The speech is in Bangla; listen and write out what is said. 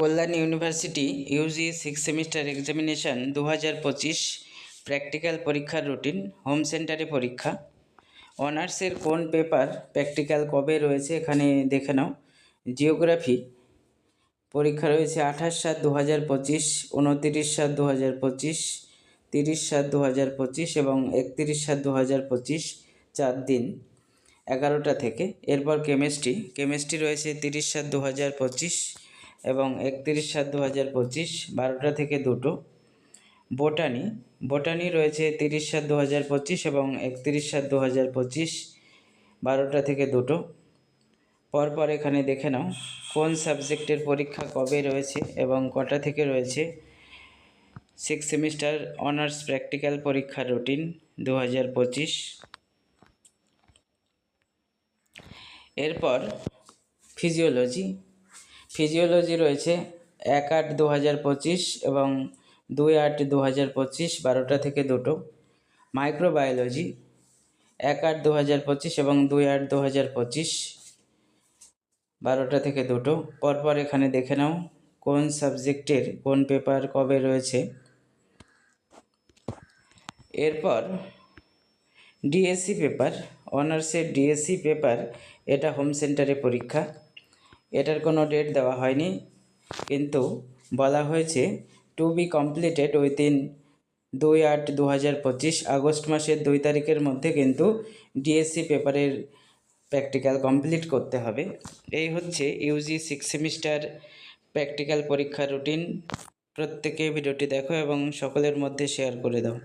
Kalyan university UG six semester examination দু হাজার পঁচিশ প্র্যাকটিক্যাল পরীক্ষার রুটিন, হোম সেন্টারে পরীক্ষা। অনার্সের কোন পেপার প্র্যাকটিক্যাল কবে রয়েছে এখানে দেখে নাও। জিওগ্রাফি, পরীক্ষা রয়েছে আঠাশ সাত দু হাজার পঁচিশ, উনতিরিশ সাত দু হাজার পঁচিশ, তিরিশ সাত দু হাজার পঁচিশ এবং একতিরিশ সাত দু হাজার পঁচিশ চার দিন, এগারোটা থেকে। এরপর কেমিস্ট্রি কেমিস্ট্রি রয়েছে তিরিশ সাত দু হাজার পঁচিশ এবং একত্রিশ সাত দু হাজার পঁচিশ, বারোটা থেকে দুটো। বোটানি বোটানি রয়েছে তিরিশ সাত দু হাজার পঁচিশ এবং একতিরিশ সাত দু হাজার পঁচিশ, বারোটা থেকে দুটো। পরপর এখানে দেখে নাও, কোন সাবজেক্টের পরীক্ষা কবে রয়েছে এবং কটা থেকে রয়েছে? সিক্স সেমিস্টার অনার্স প্র্যাকটিক্যাল পরীক্ষার রুটিন দু হাজার পঁচিশ। এরপর ফিজিওলজি ফিজিওলজি রয়েছে এক আট দু হাজার পঁচিশ এবং দুই আট দু হাজার পঁচিশ বারোটা থেকে দুটো। মাইক্রোবায়োলজি এক আট দু হাজার পঁচিশ এবং দুই আট দু হাজার পঁচিশ বারোটা থেকে দুটো। পরপর এখানে দেখে নাও কোন সাবজেক্টের, কোন পেপার কবে রয়েছে। এরপর ডিএসসি পেপার অনার্সের ডিএসসি পেপার এটা হোম সেন্টারে পরীক্ষা। এটার কোনো ডেট দেওয়া হয়নি। কিন্তু বলা হয়েছে টু বি কমপ্লিটেড উইথিন দুই আট দু হাজার পঁচিশ আগস্ট মাসের দুই তারিখের মধ্যে কিন্তু ডিএসসি পেপারের প্র্যাকটিক্যাল কমপ্লিট করতে হবে। এই হচ্ছে ইউজি সিক্স সেমিস্টার প্র্যাকটিক্যাল পরীক্ষার রুটিন প্রত্যেকে ভিডিওটি দেখো এবং সকলের মধ্যে শেয়ার করে দাও।